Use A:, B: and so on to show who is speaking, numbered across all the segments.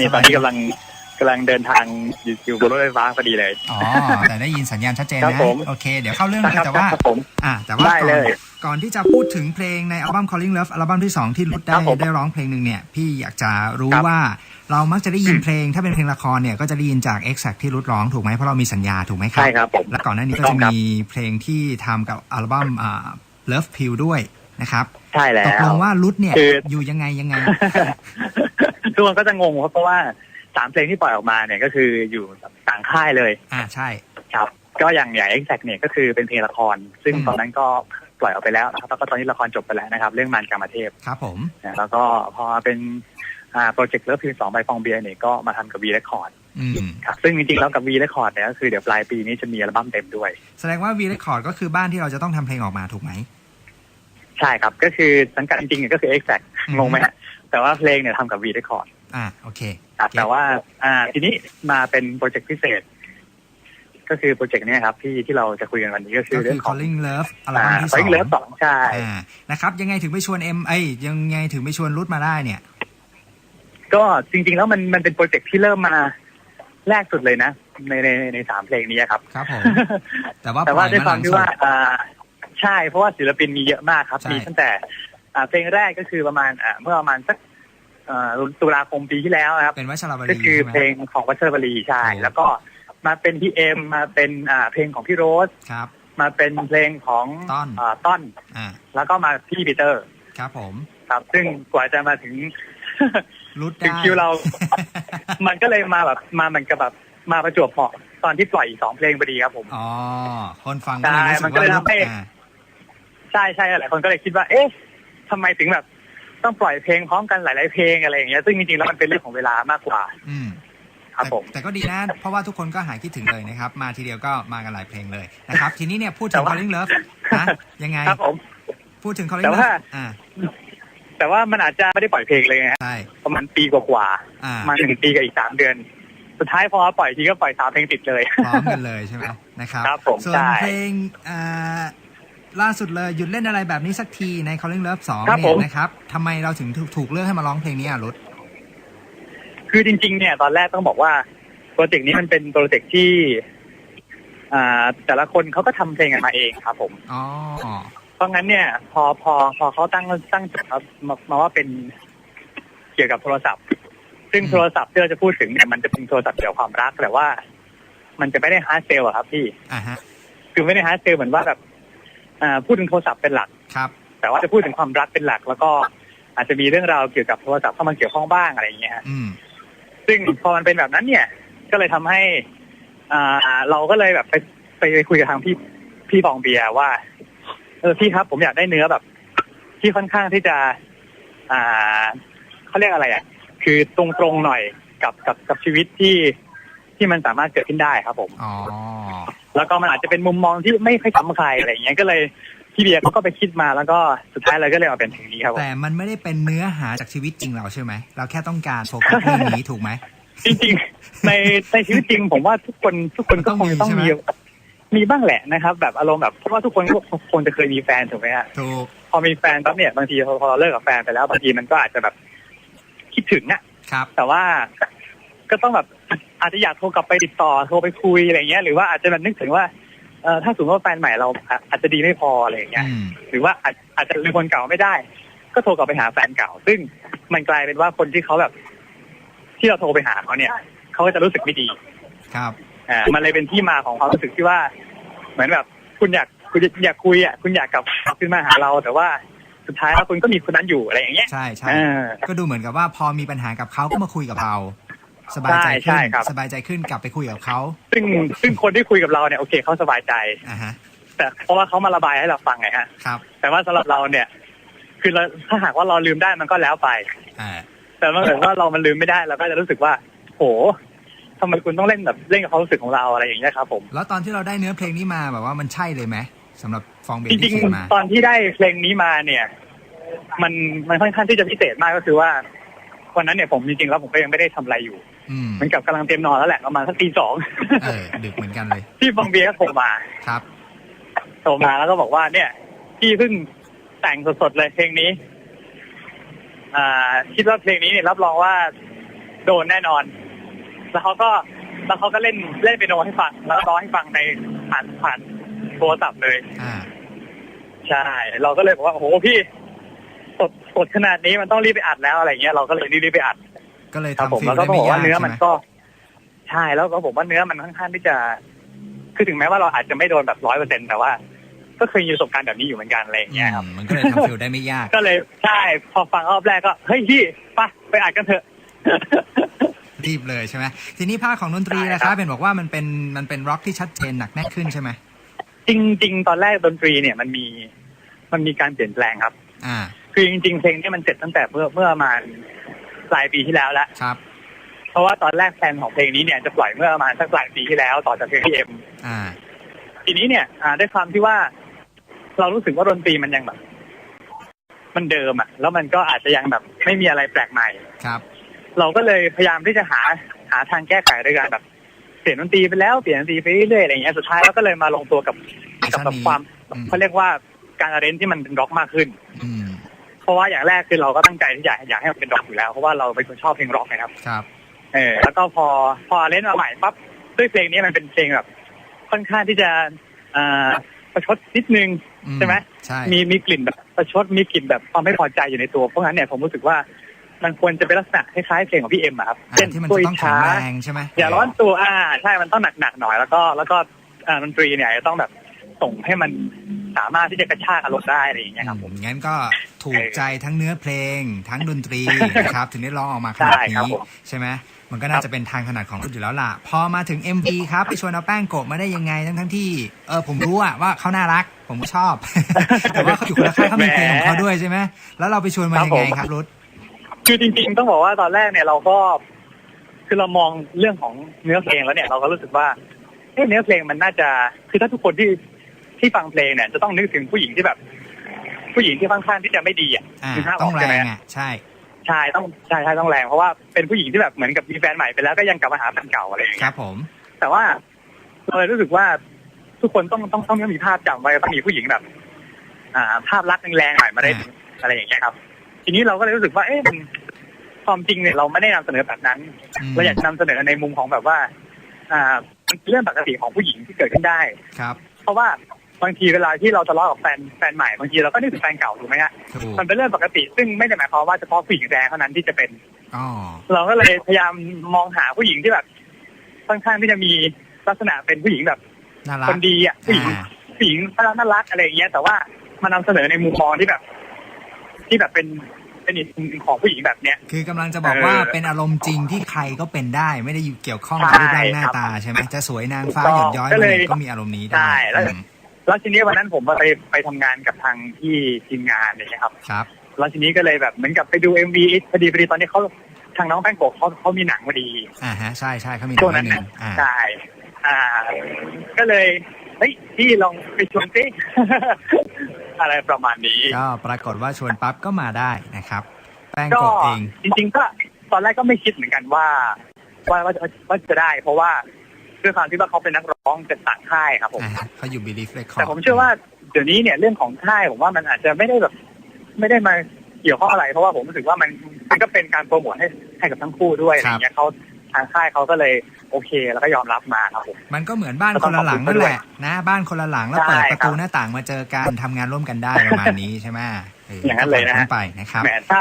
A: นี่
B: ส
A: ต
B: บา
A: อยนนี้กำลังกำลังเดินทางอยู่อยู่บนรถไฟฟ้าพอดีเลย
B: อ๋อ แต่ได้ยินสัญญาณชัดเจน
A: ครับ
B: นะ
A: ผม
B: โอเค เดี๋ยวเข้าเรื่อง
A: ค
B: เลย
A: รับ
B: แต่ว่า
A: ครับผม
B: อ่า แต่ว่า
A: ได้
B: ก่อ
A: เล
B: น
A: ย
B: ก่อนที่จะพูดถึงเพลงในอัลบั้ม Calling Love อัลบั้มที่ 2 ที่รุดได้
A: ครับผม
B: ได้ร้องเพลงหนึ่งเนี่ย พี่อยากจะรู้
A: ครับ
B: ว่าเรามักจะได้ยินเพลง ถ้าเป็นเพลงละครเนี่ยก็จะได้ยินจาก Exact ที่รุดร้องถูกไหมเพราะเรามีสัญญาถูกไหมครั
A: ใช่ครับผม
B: และก่อนหน้านี้ก็
A: ต้
B: จะ
A: องครับ
B: มีเพลงที่ทำกับอัลบั้มอ่า Love Pill ด้วยนะครับ
A: ใช่แล้
B: ตกล
A: ว
B: งว่ารุดเนี่ย
A: คือ
B: อยู่ยังไงยังไง
A: ทุกคนก็จะงงครับเพราะว่าสามเพลงที่ปล่อยออกมาเนี่ยก็คืออยู่ต่างค่ายเลย
B: อ่าใช่
A: ครับ ก็อย่างใหญ่ Exact เนี่ยก็คือเป็นเพลงละคร ซึ่ง
B: อืม
A: ตอนนั้นก็ปล่อยออกไปแล้วนะครับแล้วก็ตอนนี้ละครจบไปแล้วนะครับ เรื่องมารกามเทพ
B: ครับผม
A: นะแล้วก็พอเป็นอ่าโปรเจกต์เลิฟพิวสองใบฟองเบียร์เนี่ยก็มาทำกับวีเรคคอร์ด
B: อืม
A: ครับซึ่งจริงๆแล้วกับวีเรคคอร์ดเนี่ยก็คือเดี๋ยวปลายปีนี้จะมีอัลบั้มเต็มด้วย
B: แสดงว่า V Record ก็คือบ้านที่เราจะต้องทำเพลงออกมาถูกไหม
A: ใช่ครับก็คือสังกัดจริงๆเนี่ยก็คือ Exact
B: อืม
A: งงไหมฮะ แต่ว่าเพลงเนี่ยทำกับวีเรคคอร์ด
B: อ่าโอเค
A: ครับแต่ว่าอ่าทีนี้มาเป็นโปรเจกต์พิเศษ ก็คือโปรเจกต์เนี้ครับที่ที่เราจะคุยกันวันนี้ก็คื
B: ก็
A: อ
B: คื
A: เรื่อ
B: อง
A: ของ
B: Calling Love อัล
A: อ่า
B: บั้มที่
A: ไฟ
B: สอง
A: เลิฟสองใช่
B: อ่านะครับยังไงถึงไปชวนเอ็มเอ้ยยังไงถึงไปชวนรุดมาได้เนี่ย
A: ก็จริง ๆ แล้วมันมันเป็นโปรเจกต์ที่เริ่มมาแรกสุดเลยนะ ในในในสามเพลงนี้ครับ
B: ครับผมแต่ว่า
A: แต่
B: ปล่
A: ว่า
B: อย
A: ด้วย
B: มา
A: ค
B: ห
A: วา
B: ลั
A: ม
B: ง
A: ที่
B: สุด
A: ว่าอ่าใช่เพราะว่าศิลปินมีเยอะมากครับ
B: ใช่
A: มีตั้งแต่อ่า เพลงแรกก็คือประมาณอ่าเมื่อประมาณสักอ่าตุลาคมปีที่แล้วนะครับ
B: เป็นวัชรบ
A: ก็
B: รี
A: คือ
B: ใช่ไหม
A: เพลงของวัชรบรีใช่
B: ถูก
A: แล้วก็มาเป็นพี่เอ็มมาเป็นอ่าเพลงของพี่โรส
B: ครับ
A: มาเป็นเพลงของ
B: ต้อนา
A: ต้อน
B: อ่า
A: แล้วก็มาพี่ปีเตอร์
B: ครับผม
A: ครับซึ่งกว่าจะมาถึง
B: รุด
A: ถึ
B: ได้
A: งคิวเรา มันก็เลยมาแบบมาเหมือนกับแบบมาประจวบเหมาะตอนที่ปล่อยอีกสองเพลงพอดีครับผม
B: อ๋อคนฟังก็เลยรู้สึ
A: ใช่มั
B: ก
A: นก็
B: ว่า
A: เลย
B: รุด
A: ทำให้
B: อ่า
A: ใช่ใช่หลายคนก็เลยคิดว่า เอ๊ะ ทำไมถึงแบบต้องปล่อยเพลงพร้อมกันหลาย ๆ เพลงอะไรอย่างเงี้ยซึ่งจริงๆแล้วมันเป็นเรื่องของเวลามากกว่า
B: อืม
A: ครับผม
B: แต่แต่ก็ดีนะ เพราะว่าทุกคนก็หายคิดถึงเลยนะครับ มาทีเดียวก็มากันหลายเพลงเลยนะครับ ทีนี้เนี่ยพูดถึ
A: แต่
B: ง
A: ว่า
B: Calling Love นะยังไง
A: ครับผม
B: พูดถึง Calling
A: แต่ว่า
B: Love อ่า
A: แต่ว่ามันอาจจะไม่ได้ปล่อยเพลงเลยนะฮะ
B: ใช่
A: ประมาณปีกว่า
B: อ่า
A: ๆมาหนึ่งปีกับอีกสามเดือนสุดท้ายพอปล่อยทีก็ปล่อยสามเพลงติดเลย
B: พร้อมกันเลยใช่ไหมนะครับ
A: ครับผม
B: ส่วน
A: ใช่
B: เพลงอ่า ล่าสุดเลยหยุดเล่นอะไรแบบนี้สักทีใน Calling Love 2
A: ครับ
B: เนี่
A: ผ
B: ย
A: ม
B: นะครับทำไมเราถึงถูกถูกเลือกให้มาร้องเพลงนี้อะรุด
A: คือจริง ๆ เนี่ยตอนแรกต้องบอกว่าโปรเจกต์นี้มันเป็นโปรเจกต์ที่อ่าแต่ละคนเขาก็ทำเพลงกันมาเองครับผม
B: อ๋อ
A: เพราะงั้นเนี่ย พอพอพอเขาตั้งตั้งโจทย์ครับมามาว่าเป็นเกี่ยวกับโทรศัพท์ ซึ่ง
B: อืม
A: โทรศัพท์ที่เราจะพูดถึงเนี่ยมันจะเป็นโทรศัพท์เกี่ยวกับความรักแต่ว่า มันจะไม่ได้ฮาร์ดเซลอะครับพี่
B: อ่าฮะ
A: คือไม่ได้ฮาร์ดเซลเหมือนว่าแบบอ่า พูดถึงโทรศัพท์เป็นหลัก
B: ครับ
A: แต่ว่าจะพูดถึงความรักเป็นหลัก แล้วก็อาจจะมีเรื่องราวเกี่ยวกับโทรศัพท์เข้ามาเกี่ยวข้องบ้างอะไรอย่างเงี้ยฮะ
B: อืม
A: ซึ่งพอมันเป็นแบบนั้นเนี่ย ก็เลยทำให้อ่าเราก็เลยแบบไปไปไปคุยกับทางพี่พี่ฟองเบียร์ว่า เออพี่ครับ ผมอยากได้เนื้อแบบ ที่ค่อนข้างที่จะ อ่าเขาเรียกอะไรอะคือตรงๆหน่อยกับกับกับชีวิตที่ ที่มันสามารถเกิดขึ้นได้ครับ ผม
B: อ๋อ
A: แล้วก็มันอาจจะเป็นมุมมองที่ไม่ค่อยซ้ำใครอะไรอย่างเงี้ยก็เลยพี่เบียร์เขาก็ไปคิดมาแล้วก็สุดท้ายเลยก็เลยมาเป็นเพลงนี้ครับผม
B: แต่มันไม่ได้เป็นเนื้อหาจากชีวิตจริงเราใช่ไหมเราแค่ต้องการโฟกัสเรื่องนี้ถูกไหม
A: จริงๆในในชีวิตจริง ผมว่าทุกคนทุกคนก็คงจะต้อง
B: ต้องมี
A: มี
B: ใช่ไหม
A: มีบ้างแหละนะครับ แบบอารมณ์แบบเพราะว่าทุกคนก็คงจะเคยมีแฟนถูกไหมฮะ
B: ถูก
A: พอมีแฟนปั๊บเนี่ยบางทีพอพอเราเลิกกับแฟนไปแล้วบางทีมันก็อาจจะแบบคิดถึงอะ
B: ครับ
A: แต่ว่า ก็ต้องแบบอาจจะอยากโทรกลับไปติดต่อโทรไปคุยอะไรเงี้ยหรือว่าอาจจะแบบนึกถึงว่าเออถ้าสมมติว่าแฟนใหม่เราอะอาจจะดีไม่พออะไรอย่างเงี้ย
B: อืม
A: หรือว่าอาจอาจจะลืมคนเก่าไม่ได้ ก็โทรกลับไปหาแฟนเก่า ซึ่งมันกลายเป็นว่าคนที่เขาแบบ ที่เราโทรไปหาเขาเนี่ยเขาก็จะรู้สึกไม่ดี
B: ครับ
A: อ่ามันเลยเป็นที่มาของความรู้สึกที่ว่า เหมือนแบบ คุณอยากคุณอยากคุยอะคุณอยากกลับขึ้นมาหาเรา แต่ว่าสุดท้ายแล้วคุณก็มีคนนั้นอยู่อะไรอย่างเงี้ย
B: ใช่ใช่
A: เออ
B: ก็ดูเหมือนกับว่าพอมีปัญหากับเขาก็มาคุยกับเรา สบายใจ
A: ใช่
B: ขึ้
A: ใช่
B: น
A: ครับ
B: สบายใจขึ้นกลับไปคุยกับเขา
A: ซึ่งซึ่งคนที่คุยกับเราเนี่ยโอเคเขาสบายใจ
B: อ่าฮะ
A: แต่เพราะว่าเขามาระบายให้เราฟังไงฮะ
B: ครับ
A: แต่ว่าสำหรับเราเนี่ย คือเราถ้าหากว่าเราลืมได้มันก็แล้วไป
B: อ่า
A: แต่เมื่อเกิดว่าเรามันลืมไม่ได้เราก็จะรู้สึกว่า โหทำไมคุณต้องเล่นแบบเล่นกับความรู้สึกของเราอะไรอย่างเงี้ยครับผม
B: แล้วตอนที่เราได้เนื้อเพลงนี้มาแบบว่ามันใช่เลยไหมสำหรับฟองเบ
A: จ
B: น
A: ริ
B: ที่
A: ง
B: เขียนมา
A: ๆตอนที่ได้เพลงนี้มาเนี่ย มันมันค่อนข้างที่จะพิเศษมากก็คือว่าวันนั้นเนี่ยผมจริงๆแล้วผมก็ยังไม่ได้ทำอะไรอยู่
B: อืม
A: เหมือนกับกำลังเตรียมนอนแล้วแหละประมาณสักตีสอง
B: เออดึกเหมือนกันเลย
A: พี่บองเบียร์ก็โทรมา
B: ครับ
A: โทรมาแล้วก็บอกว่า เนี่ยพี่เพิ่งแต่งสดๆเลยเพลงนี้ อ่า คิดว่าเพลงนี้เนี่ยรับรองว่าโดนแน่นอน แล้วเขาก็แล้วเขาก็เล่นเล่นเปียโนให้ฟัง แล้วก็ร้องให้ฟังในผ่านผ่านโทรศัพท์เลย
B: อ่า
A: ใช่ เราก็เลยบอกว่าโอ้โหพี่สดสดขนาดนี้มันต้องรีบไปอัดแล้วอะไรเงี้ยเราก็เลยรีบไปอัด
B: ก็เลย
A: ครับผ
B: ทำ
A: ม
B: ฟิล
A: แล้วก็
B: ได้
A: บ
B: ไม่
A: อก
B: ยา
A: ว่ากเนื้อ
B: ใช่
A: มัน
B: ไหม
A: ก็ ใช่แล้วก็ผมว่าเนื้อมันค่อนข้างที่จะ คือถึงแม้ว่าเราอาจจะไม่โดนแบบร้อยเปอร์เซ็นแต่ว่า ก็เคยมีประสบการณ์แบบนี้อยู่เหมือนกันอะไรอย่างเงี้ยครับ
B: อืมมันก็เลยทำฟิลได้ไม่ยาก
A: ก็เลยใช่พอฟังรอบแรกก็เฮ้ยพี่ไปไปอัดกันเถอะ
B: รีบเลยใช่ไหมทีนี้ภาคของดนตรี
A: ใช่
B: นะค
A: ครั
B: รับ บเป็นบอกว่ามันเป็นมันเป็นร็อกที่ชัดเจนหนักแน่นขึ้นใช่ไหม
A: จริง ๆ ตอนแรกดนตรีเนี่ยมันมีมันมีการเปลี่ยนแปลงครับ
B: อ่า
A: คือจริง ๆ เพลงนี้มันเสร็จตั้งแต่เมื่อเมื่อประมาณ ปลายปีที่แล้วแล้ว
B: ครับ
A: เพราะว่าตอนแรกแพลนของเพลงนี้เนี่ยจะปล่อยเมื่อประมาณสักปลายปีที่แล้วต่อจากเพลงที่เอ็ม
B: อ่า
A: ทีนี้เนี่ยอ่าด้วยความที่ว่า เรารู้สึกว่าดนตรีมันยังแบบ มันเดิมอะ แล้วมันก็อาจจะยังแบบ ไม่มีอะไรแปลกใหม่
B: ครับ
A: เราก็เลยพยายามที่จะหาหาทางแก้ไขด้วยการแบบเปลี่ยนดนตรีไปแล้วเปลี่ยนดนตรีไปเรื่อยๆอะไรอย่างเงี้ยสุดท้ายเราก็เลยมาลงตัวกับ
B: เวอร์ชั
A: กับ
B: น
A: กับ
B: นี้
A: ความ
B: อืม
A: เขาเรียกว่าการอาเรนที่มันเป็นร็อกมากขึ้น
B: อืม
A: เพ ราะว่าอย่างแรกคือเราก็ตั้งใจที่อยากอยากให้มันเป็นร็อกอยู่แล้ว เพราะว่าเราเป็นคนชอบเพลงร็อกนะครับ
B: ครับ
A: เออ แล้วก็พอพอเล่นมาใหม่ปั๊บด้วยเพลงนี้มันเป็นเพลงแบบ ค่อนข้างที่จะอ่าประชดนิดนึง
B: อื
A: ใช่ไหม
B: ใช่
A: มีมีกลิ่นแบบประชดมีกลิ่นแบบความไม่พอใจอยู่ในตัว เพราะงั้นเนี่ยผมรู้สึกว่ามันควรจะเป็นลักษณะคล้ายๆเพลงของพี่เอ็มอะครับ
B: อ่า
A: เช่น
B: ที่มัน
A: ตั
B: จะ
A: ว
B: ต้องแข็ง
A: ช้า
B: แรงใช่ไหม
A: อย่าร้อนตัวอ่า ใช่มันต้องหนักๆหน่อยแล้วก็ แล้วก็อ่าดนตรีเนี่ยจะต้องแบบส่งให้มัน สามารถที่จะกระชากอารมณ์ได้อะไรอย่างเงี้ยครับผม
B: อืมงั้นก็ถูกใจทั้งเนื้อเพลง ทั้งดนตรีนะครับ ถึงได้ร้องออกมาขนาด
A: ใช่ครับ
B: นี้
A: ผม
B: ใช่ไหมมันก็น่าจะเป็นทางถนัดของคุณอยู่แล้วล่ะ พอมาถึง MV ครับไปชวนเอาแป้งโกะมาได้ยังไงทั้งทั้งๆที่เออผมรู้อะว่าเขาน่ารัก ผมก็ชอบ แต่ว่าเขาอยู่คนละค่ายเขามีเพลงของเขาด้วยใช่ไหมแล้วเราไปชวนมายังไงครับรุด
A: คือจริง ๆ ต้องบอกว่าตอนแรกเนี่ยเราก็ คือเรามองเรื่องของเนื้อเพลงแล้วเนี่ย เราก็รู้สึกว่าเอ๊ะเนื้อเพลงมันน่าจะคือถ้าทุกคนที่ ที่ฟังเพลงเนี่ยจะต้องนึกถึงผู้หญิงที่แบบ ผู้หญิงที่ค่อนข้างที่จะไม่ดีอะ
B: อ่า
A: นึกภาพ
B: ต้อง
A: ก
B: แร
A: ใช่ไหม
B: งอะใช่
A: ใช่ต้องใช่ใช่ต้องแรงเพราะว่าเป็นผู้หญิงที่แบบเหมือนกับมีแฟนใหม่ไปแล้วก็ยังกลับมาหาแฟนเก่าอะไรอย่าง
B: ค
A: เงี้
B: รั
A: ย
B: บผม
A: แต่ว่าเราเลยรู้สึกว่าทุกคนต้องต้องต้องมีภาพจำไว้ต้องมีผู้หญิงแบบ อ่า ภาพลักษณ์แรงๆหน่อยมาได้อะไรอย่างเงี้ยครับ ทีนี้เราก็เลยรู้สึกว่า เอ๊ะมันความจริงเนี่ยเราไม่ได้นำเสนอแบบนั้น
B: ม
A: เราอยากจะนำเสนอในมุมของแบบว่า อ่ามันเป็นเรื่องปกติของผู้หญิงที่เกิดขึ้นได้
B: ครับ
A: เพราะว่า บางทีเวลาที่เราทะเลาะกับแฟนแฟนใหม่บางทีเราก็นึกถึงแฟนเก่าถูกไหมฮะ
B: ถูก
A: มันเป็นเรื่องปกติ ซึ่งไม่ได้หมายความว่าเฉพาะผู้หญิงแรงเท่านั้นที่จะเป็น
B: อ๋อ
A: เราก็เลยพยายามมองหาผู้หญิงที่แบบค่อนข้างที่จะมีลักษณะเป็นผู้หญิงแบบ
B: น่ารั
A: ค
B: ก
A: นดีอะผู้หญิง
B: อ่า
A: ผู้หญิงน่ารักน่ารักอะไรอย่างเงี้ยแต่ว่ามานำเสนอในมุมมองที่แบบ ที่แบบเป็นเป็นอีกมุมหนึ่งของผู้หญิงแบบเนี้ย
B: คือกำลังจะบอกว่า
A: เออ
B: เป็นอารมณ์จริงที่ใครก็เป็นได้ ไม่ได้อยู่เกี่ยวข้องกับ
A: ใช่
B: รูปร่างหน้า
A: ครับ
B: ตาใช่ไหมจะสวยนางฟ้า
A: ถูก
B: หย
A: ต้
B: ด
A: อง
B: ย้อย
A: ก็
B: มา
A: เลย
B: เนี่ยก็มีอารมณ์นี้ได้
A: ใช่แล้ว
B: อืม
A: แล้วทีนี้วันนั้นผมไปไปทำงานกับทางที่ทีมงานอะไรเนี่ยครับ
B: ครับ
A: แล้วทีนี้ก็เลยแบบเหมือนกับไปดูเอ็มวีพอดีพอดีตอนนี้เขาทางน้องแป้งโกะเขาเขามีหนังพอดี
B: อ่าฮะใช่ใช่เขามี
A: ช่วง
B: ห
A: นั้
B: นั
A: น
B: งหนึ่
A: น่ะ
B: งอ่า
A: ใช่อ่า ก็เลยเฮ้ยพี่ลองไปชวนสิอะไรประมาณนี้
B: ก็ปรากฏว่าชวนปั๊บก็มาได้นะครับ แป้ง
A: ก็
B: โกะเอง
A: จริง ๆ ก็ตอนแรกก็ไม่คิดเหมือนกันว่าว่าว่าจะว่าจะได้ เพราะว่า ด้วยความที่ว่าเขาเป็นนักร้องเป็นต่างค่ายครับผม
B: อ่าฮะเขาอยู่ Belief Record
A: แต่ผมเชื่อว่าเดี๋ยวนี้เนี่ยเรื่องของค่ายผมว่ามันอาจจะไม่ได้แบบ ไม่ได้มาเกี่ยวข้องอะไร เพราะว่าผมรู้สึกว่ามันมันก็เป็นการโปรโมทให้ให้กับทั้งคู่ด้วยอะไรอย่างเงี้ยเขาทางค่ายเขาก็เลยโอเคแล้วก็ยอมรับมาครับผม
B: มันก็เหมือนบ้านคนละหลังนั่นแหละนะบ้านคนละหลังแล้ว
A: ใช่
B: เปิดประตู
A: ครับ
B: หน้าต่างมาเจอกันทำงานร่วมกันได้ประมาณนี้ใช่ไหม
A: อย่างนั้นเลยนะฮะ
B: ไปนะครับ
A: แหมถ้า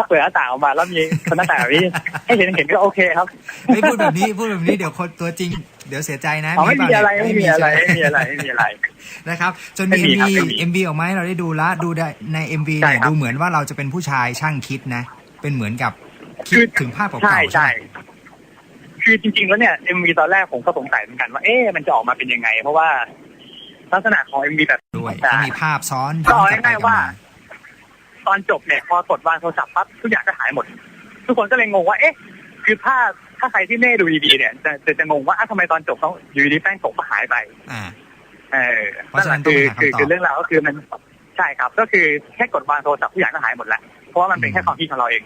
A: ถ้าเปิดหน้าต่างออกมาแล้วมีคนหน้าต่างแบบนี้ให้เห็นเห็นก็โอเคครับ
B: ไม่พูดแบบนี้พูดแบบนี้เดี๋ยวคนตัวจริง เดี๋ยวเสียใจนะ
A: อ๋อไม่มี
B: เปล่า
A: อะไร
B: เนี่ย
A: ไม่มีอะไร
B: ใช่ห
A: ไม่มีอะไรไม่มีอะไร
B: นะครับจน
A: ไม่
B: มี
A: มีครับ
B: MV
A: ไม่มี
B: MV ออกมาให้เราได้ดูละดูได้ใน MV
A: ใช่
B: เนี่ย
A: ครับ
B: ดูเหมือนว่าเราจะเป็นผู้ชายช่างคิดนะ เป็นเหมือนกับคิ
A: คื
B: ด
A: อ
B: ถึงภาพเก่าๆ
A: ใช่
B: ใช่
A: ใช่
B: ไหม
A: คือจริงๆแล้วเนี่ยเอ็มวีตอนแรกผมก็สงสัยเหมือนกันว่าเอ๊ะมันจะออกมาเป็นยังไง เพราะว่าลักษณะของเอ็มวีแบบ
B: ด้วย
A: ใช่
B: ก็มีภาพซ้อน
A: ก็เอา
B: ย้อนกลับไป
A: ง่าย
B: กลับ
A: ๆว่า
B: มา
A: ต อนจบเนี่ยพอกดวางโทรศัพท์ปั๊บทุกอย่างก็หายหมด ทุกคนก็เลยงงว่าเอ๊ะ คือถ้าถ้าใครที่ไม่ได้ดูดีๆเนี่ยจะจะจะงงว่าอ้าวทำไมตอนจบต้องอยู่ดีๆแป้งตกก็หายไป
B: อ่า
A: เออ
B: เพราะฉะนั้นต้อง
A: คือ
B: หาคำตอบ
A: คือคือเรื่องราวก็คือมันใช่ครับ ก็คือแค่กดวางโทรศัพท์ทุกอย่างก็หายหมดแล้วเพราะว่ามันเป็นแค่ความคิดของเราเอง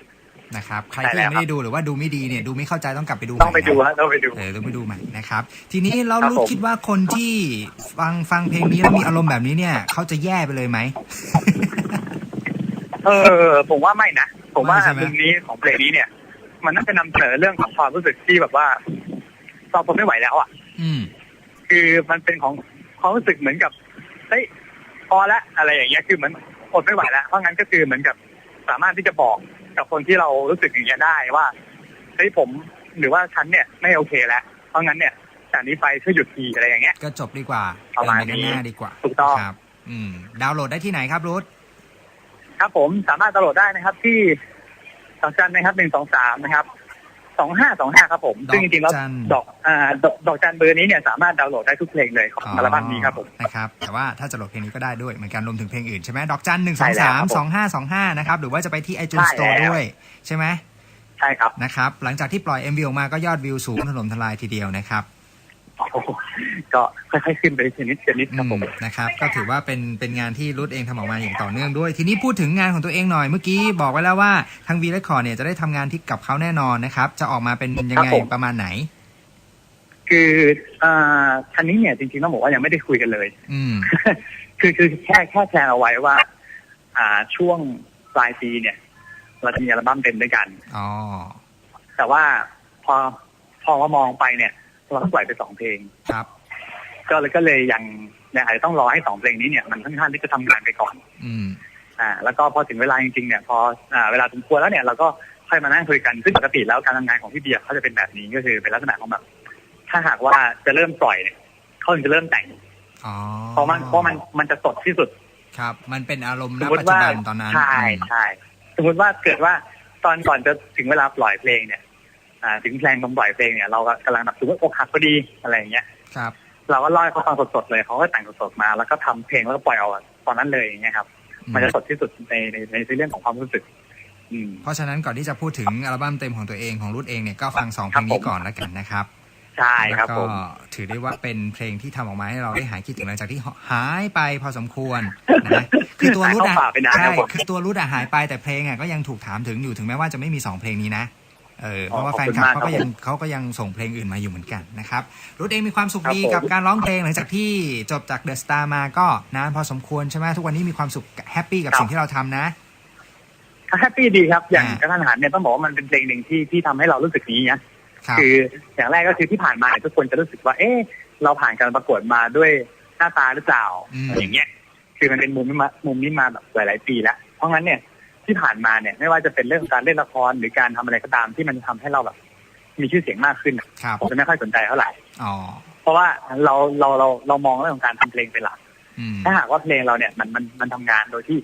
B: นะครับใคร
A: ใช่
B: ที่
A: แล้ว
B: ยังไม่ได้ดูหรือว่าดูไม่ดีเนี่ยดูไม่เข้าใจต้องกลับไปดู
A: ต้องไป
B: ใหม่
A: ดู
B: นะ
A: ฮะต้องไปดู
B: เออต้องไปดูใหม่นะครับทีนี้เรา
A: ครับ
B: รู้
A: ผม
B: คิดว่าคนที่ฟังฟังเพลงนี้แล้วมีอารมณ์แบบนี้เนี่ยเขาจะแย่ไปเลยไหม
A: เออ ผมว่าไม่นะ ผมว่า
B: ไม่ใช่ไหม
A: มุมนี้ของเพลงนี้เนี่ย มันน่าจะนำเสนอเรื่องของความรู้สึกที่แบบว่าเราทนไม่ไหวแล้วอะ
B: อืม
A: คือมันเป็นของความรู้สึกเหมือนกับเฮ้ยพอละอะไรอย่างเงี้ยคือเหมือนอดไม่ไหวแล้วเพราะงั้นก็คือเหมือนกับสามารถที่จะบอกกับคนที่เรารู้สึกอย่างเงี้ยได้ว่าเฮ้ยผมหรือว่าฉันเนี่ยไม่โอเคแล้ว เพราะงั้นเนี่ยจากนี้ไปช่วยหยุดทีอะไรอย่างเงี้ย
B: ก็จบดีกว่า
A: ประมาณ
B: เดินไปข้างห
A: นี้
B: น้าดีกว่า
A: ถูกต้อง
B: ครับ อืม ดาวน์โหลดได้ที่ไหนครับรุท
A: ครับผมสามารถดาวน์โหลดได้นะครับที่ดอกจันนะครับหนึ่งสองสามนะครับสองห้าสองห้าครับผม ซึ่งจริงๆแล้ว
B: จัน
A: ดอกอ่าดอกดอกจันเบอร์นี้เนี่ยสามารถดาวน์โหลดได้ทุกเพลงเลยของอัลบั้มนี้ครับผม
B: นะครับแต่ว่าถ้าจะโหลดเพลงนี้ก็ได้ด้วยเหมือนกันรวมถึงเพลงอื่นใช่ไหมดอกจันหนึ่งส
A: ใช่
B: อง
A: แล้
B: สาวม
A: ครับผม
B: สองห้าสองห้านะครับหรือว่าจะไปที่ iTunes
A: ใช่
B: Store
A: แล้ว
B: ด้วยใช่ไหม
A: ใช่ครับ
B: นะครับหลังจากที่ปล่อย MV ออกมาก็ยอดวิวสูงถล่มทลายทีเดียวนะครับ
A: โอ้โห ก็ค่อยๆขึ้นไปชนิดชนิดครับผม
B: อืมนะครับ ก็ถือว่าเป็นเป็นงานที่รุดเองทำออกมาอย่างต่อเนื่องด้วย ทีนี้พูดถึงงานของตัวเองหน่อยเมื่อกี้บอกไว้แล้วว่าทางวีและคอร์เนี่ยจะได้ทำงานที่กับเขาแน่นอนนะครับ จะออกมาเป็นยังไง
A: ครับผม
B: ประมาณไหน
A: คืออ่าคันนี้เนี่ยจริงๆต้องบอกว่ายังไม่ได้คุยกันเลย
B: อืม
A: คือคือแค่แค่แชร์เอาไว้ว่า อ่าช่วงปลายปีเนี่ยเราจะมีอัลบั้มเต็มด้วยกัน
B: อ๋อ
A: แต่ว่าพอพอมามองไปเนี่ย เราต้องปล่อยไปสองเพลง
B: ครับ
A: ก็เลยก็เลยยังยังอาจจะต้องรอให้สองเพลงนี้เนี่ยมันค่อนข้างที่จะทำงานไปก่อน
B: อืม
A: อ่า แล้วก็พอถึงเวลาจริงๆเนี่ย พออ่าเวลาสมควรแล้วเนี่ยเราก็ค่อยมานั่งคุยกันซึ่งปกติแล้วการทำงานของพี่เบียร์เขาจะเป็นแบบนี้ก็คือเป็นลักษณะของแบบถ้าหากว่าจะเริ่มปล่อยเนี่ยเขาถึงจะเริ่มแต่ง
B: อ๋อ
A: เพราะมันเพราะมันมันจะสดที่สุด
B: ครับ มันเป็นอารมณ์ณ
A: สมม
B: ปัจ
A: ติ
B: จุ
A: ว่า
B: บันตอนนั้น
A: ใช่
B: อืม
A: ใช่สมมติว่าเกิดว่าตอนก่อนจะถึงเวลาปล่อยเพลงเนี่ยอ่า ถึงเพลงตอนปล่อยเพลงเนี่ยเรากำลังแบบสมมติอกหักพอดีอะไรอย่างเงี้ย
B: ครับ
A: เราก็เล่าให้เขาฟังสดๆเลยเขาก็แต่งสดๆมา แล้วก็ทำเพลงแล้วก็ปล่อยเอาตอนนั้นเลยอย่างเงี้ยครับ มันจะสดที่สุดในในในเรื่องของความรู้สึกอืม
B: เพราะฉะนั้นก่อนที่จะพูดถึงอัลบั้มเต็มของตัวเองของรุดเองเนี่ยก็ฟังสองเพลง
A: ครั
B: นี้
A: บผม
B: ก่อนแล้วกันนะครับ
A: ใช่ครับ
B: แล้ว
A: ผ
B: ก็
A: ม
B: ถือได้ว่าเป็นเพลงที่ทำออกมาให้เราได้หายคิดถึงหลังจากที่หายไปพอสมควรนะคือตัวรุดอะ
A: หายเข้าป่าไปนาน
B: ใช่
A: ครับผม
B: คือตัวรุดอะหายไปแต่เพลงอะก็ยังถูกถามถึงอยู่ถึงแม้ว่าจะไม่มีสองเพลงนี้นะ เออเพราะว่า
A: ขอบ
B: แฟน
A: คุณ
B: คลับ
A: มาก
B: เขาก็
A: ครับ
B: ยังเขาก็ยังส่งเพลงอื่นมาอยู่เหมือนกันนะครับรุดเองมีความสุข
A: ครับ
B: ดี
A: ผม
B: กับการร้องเพลงหลังจากที่จบจากเดอะสตาร์มาก็นานพอสมควรใช่ไหมทุกวันนี้มีความสุขแฮปปี้กับสิ่งที่เราทำนะ
A: แฮปปี้ดีครับ อย่าง
B: อ่า
A: กระทันหันเนี่ยต้องบอกว่ามันเป็นเพลงหนึ่งที่ที่ทำให้เรารู้สึกนี้นะครับคืออย่างแรกก็คือที่ผ่านมาเนี่ยทุกคนจะรู้สึกว่า เอ๊ะเราผ่านการประกวดมาด้วยหน้าตาหรือเปล่า
B: อืม
A: อย่างเงี้ย คือมันเป็นมุมนี้มามุมนี้มาแบบหลาย ๆ ปีแล้ว เพราะงั้นเนี่ย ที่ผ่านมาเนี่ย ไม่ว่าจะเป็นเรื่องการเล่นละครหรือการทำอะไรก็ตามที่มันทำให้เราแบบ มีชื่อเสียงมากขึ้น
B: ครับ
A: ผมจะไม่ค่อยสนใจเท่าไหร่
B: อ๋อ
A: เพราะว่าเราเราเราเรามองเรื่องของการทำเพลงเป็นหลัก
B: อืม
A: ถ้าหากว่าเพลงเราเนี่ยมันมันมันทำงานโดยที่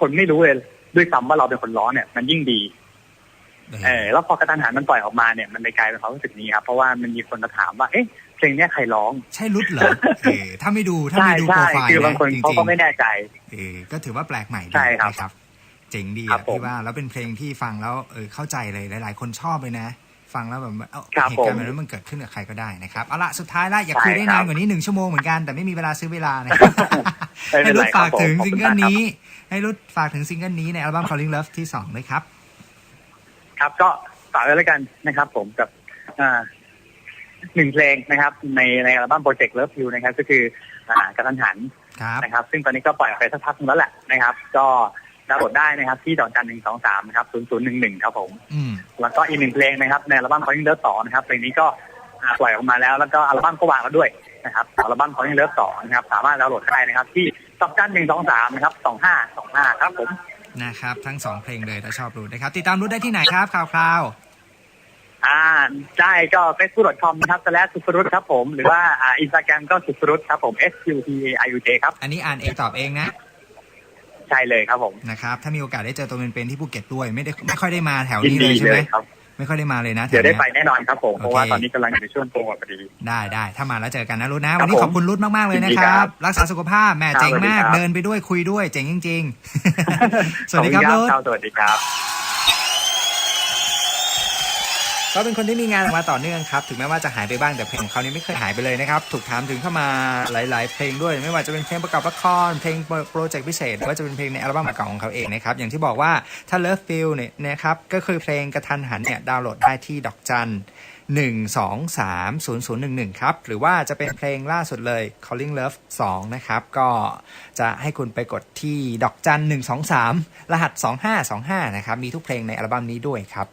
A: คนไม่รู้เลยด้วยซ้ำว่าเราเป็นคนร้องเนี่ย มันยิ่งดีเออแล้วพอกระตันหันมันปล่อยออกมาเนี่ยมันเลยกลายเป็นความรู้สึกนี้ครับเพราะว่ามันมีคนมาถามว่าเอ๊ะเพลงเนี้ยใครร้อง
B: ใช่รุดเหรอเออถ้าไม่ดูถ้า
A: ใช่
B: ไม่ดูโปร
A: ใช่
B: ไฟล์
A: คือบางคน
B: จริง
A: เขา
B: ๆ
A: ก็ไม่แน่ใจ
B: เออก็ถือว่าแปลกใหม่ดี
A: ใช่ครับ
B: นะครับเจ๋งดี
A: ครั
B: อะ
A: บผม
B: พี่ว่าแล้วเป็นเพลงที่ฟังแล้วเออเข้าใจเลยหลาย ๆ คนชอบเลยนะ ฟังแล้วแบบเอ้า
A: ครับ
B: เหตุการณ์
A: ผม
B: แบบนี้มันเกิดขึ้นกับใครก็ได้นะครับเอาละสุดท้ายละอยาก
A: ใช่
B: คุยได้
A: ครั
B: นา
A: บ
B: นกว่านี้หนึ่งชั่วโมงเหมือนกันแต่ไม่มีเวลาซื้อเวลานะครับ
A: ไม่
B: ให้
A: เป็น
B: รุ
A: ไร
B: ด
A: ครั
B: ฝา
A: บ
B: ก
A: ผม
B: ถึง
A: ขอบ
B: ซิง
A: คุณ
B: เกิล
A: มากครับ
B: นี้ ให้รุดฝากถึงซิงเกิลนี้ในอัลบั้ม Calling Love ที่สองด้วยครับ
A: ครับก็ฝากไว้แล้วกันนะครับ ผมกับอ่าหนึ่งเพลงนะครับ ในในอัลบั้มโปรเจกต์เลิฟยูนะครับ ก็คือ อ่ากระทันหัน
B: ครับ
A: นะครับ ซึ่งตอนนี้ก็ปล่อยออกไปสักพักหนึงแล้วแหละนะครับ ก็ ดาวน์โหลดได้นะครับ ที่ดอกจันหนึ่งสองสามนะครับศูนย์ศูนย์หนึ่งหนึ่งครับผม
B: อืม
A: แล้วก็อีกหนึ่งเพลงนะครับ ในอัลบั้ม Calling Love ต่อนะครับเพลงนี้ก็อ่าปล่อยออกมาแล้ว แล้วก็อัลบั้มก็วางแล้วด้วยนะครับอัลบั้ม Calling Love ต่อนะครับ สามารถดาวน์โหลดได้นะครับ ที่ดอกจันหนึ่งสองสามนะครับสองห้าสองห้าครับผม
B: นะครับทั้งสองเพลงเลยถ้าชอบรุดนะครับ ติดตามรุดได้ที่ไหนครับคราว
A: อ่าได้ก็ facebook.com นะครับ slash สุฟรุตครับผม หรือว่าอ่าอินสตาแกรมก็สุฟรุตครับผม s u t a i u j ครับ
B: ๆอันนี้อ่านเองตอบเองนะ
A: ใช่เลยครับผม
B: นะครับถ้ามีโอกาสได้เจอตัวเป็นๆที่ภูเก็ตด้วยไม่ได้ไม่ค่อยได้มาแถว
A: ยิน
B: นี้เล
A: ดี
B: ยใช่
A: เล
B: ไหม
A: ยครับ
B: ไม่ค่อยได้มาเลยนะแถ
A: เดี๋ยววได้
B: เนี้ย
A: ไปแน่นอนครับผมเพราะว่า
B: โอเค
A: ตอนนี้กำลังอยู่ในช่วงโปรโมทพอดี
B: ได้ได้ถ้ามาแล้วเจอกันนะรุดนะ
A: ครับ
B: วันนี้
A: ผม
B: ขอบคุณรุดมากๆเลยนะ
A: ยิน
B: ค
A: ดีครั
B: รับ
A: บ
B: รักษาสุขภาพแหม่
A: ครับ
B: เจ๋งมาก
A: สวัสดีครับ
B: เดินไปด้วยคุยด้วยเจ๋งจริงๆ สวัสดีครับ
A: ขอ
B: รุ
A: ณ
B: ด
A: ครับสวัสดีครับ
B: เขาเป็นคนที่มีงานออกมาต่อเนื่องครับ ถึงแม้ว่าจะหายไปบ้างแต่เพลงของเขานี่ไม่เคยหายไปเลยนะครับ ถูกถามถึงเข้ามาหลาย ๆ เพลงด้วย ไม่ว่าจะเป็นเพลงประกอบละคร เพลงโปรเจกต์พิเศษหรือว่าจะเป็นเพลงในอัลบั้มเก่าของเขาเองนะครับ อย่างที่บอกว่าถ้า Love Feel เนี่ยนะครับก็คือเพลงกระทันหันเนี่ยดาวน์โหลดได้ที่ดอกจัน1 2 3 0 0 1 1 ครับ หรือว่าจะเป็นเพลงล่าสุดเลย Calling Love 2 นะครับ ก็จะให้คุณไปกดที่ดอกจัน 1 2 3 รหัส 2525 นะครับ มีทุกเพลงในอัลบั้มนี้ด้วยครับ